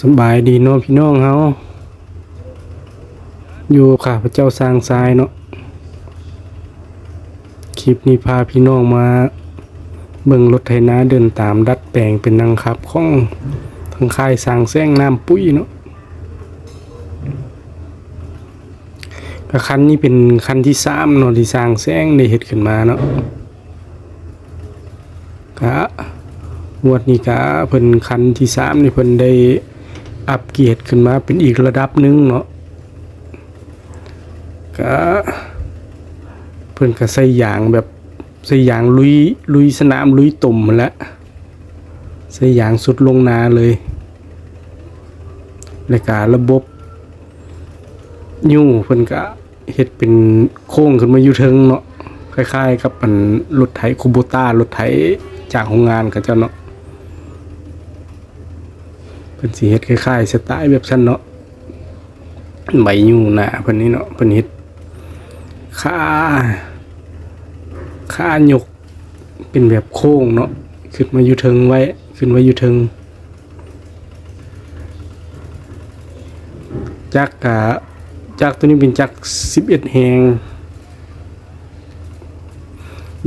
สบายดีเนาะพี่น้องเฮาอยู่ข้าพระเจ้าสร้างทรายเนาะคลิปนี้พาพี่น้องมาเบิ่งรถไถนาเดินตามดัดแปลงเป็นนังขับของทางค่ายสร้างแซงน้ำปุ้ยเนาะก็คันนี้เป็นคันที่สามเนาะที่สร้างแซงได้เฮ็ดขึ้นมาเนาะก็งวดนี้ก็เพิ่นคันที่สามนี่เพิ่นได้ อัปเกรดขึ้นมาเป็นอีกระดับหนึ่งเนาะก็เพิ่นก็ใส่ยางแบบใส่ยางลุยลุยสนามลุยตุ่มมาแล้วใส่ยางสุดลงนาเลยแล้วก็ระบบนิ้วเพิ่นก็เฮ็ดเป็นโค้งขึ้นมาอยู่เทิงเนาะคล้ายๆกับมันรถไถคูโบต้ารถไถจากโรงงานเขาเจ้าเนาะ เป็นสีเฮ็ดคล้ายๆสไตล์แบบชั้นเนาะใบยูหนาเพิ่นนี่เนาะเพิ่นเฮ็ดขาขาหยกเป็นแบบโค้งเนาะขึ้นมาอยู่เทิงไว้ ขึ้นไว้อยู่เทิงจักกะจักตัวนี้เป็นจัก11แหง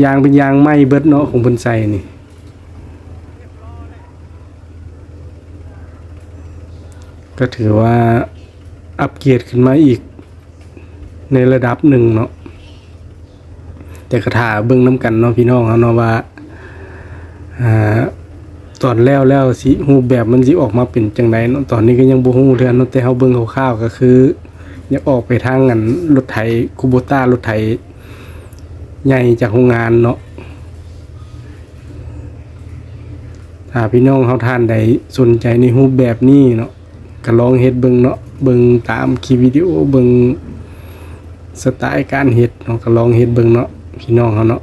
ยางเป็นยางไหม้เบิดเนาะของเพิ่นใส่นี่ ก็ถือว่าอัปเกรดขึ้นมาอีกในระดับหนึ่งเนาะแต่กระถาเบิ่งน้ำกันเนาะพี่น้องเอาเนาะว่าอ่าตอนแล้วแล้วสิรูปแบบมันสิออกมาเป็นจังไดเนาะตอนนี้ก็ยังบ่ฮู้เทื่อเนาะแต่เฮาเบิ่งคร่าวๆก็คืออยากออกไปทางอันรถไถคูโบต้ารถไถใหญ่จากโรงงานเนาะถ้าพี่น้องเฮาท่านใดสนใจในรูปแบบนี้เนาะ ก็ลองเฮ็ดเบิ่งเนาะเบิ่งตามคลิปวิดีโอเบิ่งสไตล์การเฮ็ดเนาะก็ลองเฮ็ดเบิ่งเนาะพี่น้องเฮาเนาะ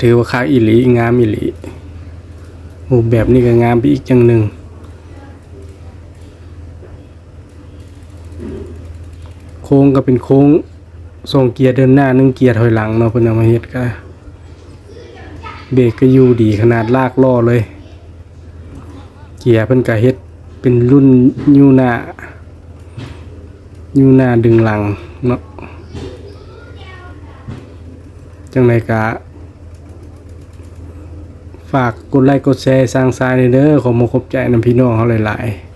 ถือว่าค่าอีหลีงามอีหลีรูปแบบนี้ก็งามไปอีกจังหนึ่งโค้งก็เป็นโค้งส่งเกียร์เดินหน้าหนึ่งเกียร์ถอยหลังเนาะเพิ่นเอามาเฮ็ดก็เบรกก็อยู่ดีขนาดลากล้อเลย กียร์เพิ่นก็เฮ็ดเป็นรุ่นยูนายูนาดึงหลังเนาะจังไรกะฝากกดไลค์กดแชร์สร้างสายเด้อขอมาขอบใจนำพี่น้องเขาหลายๆ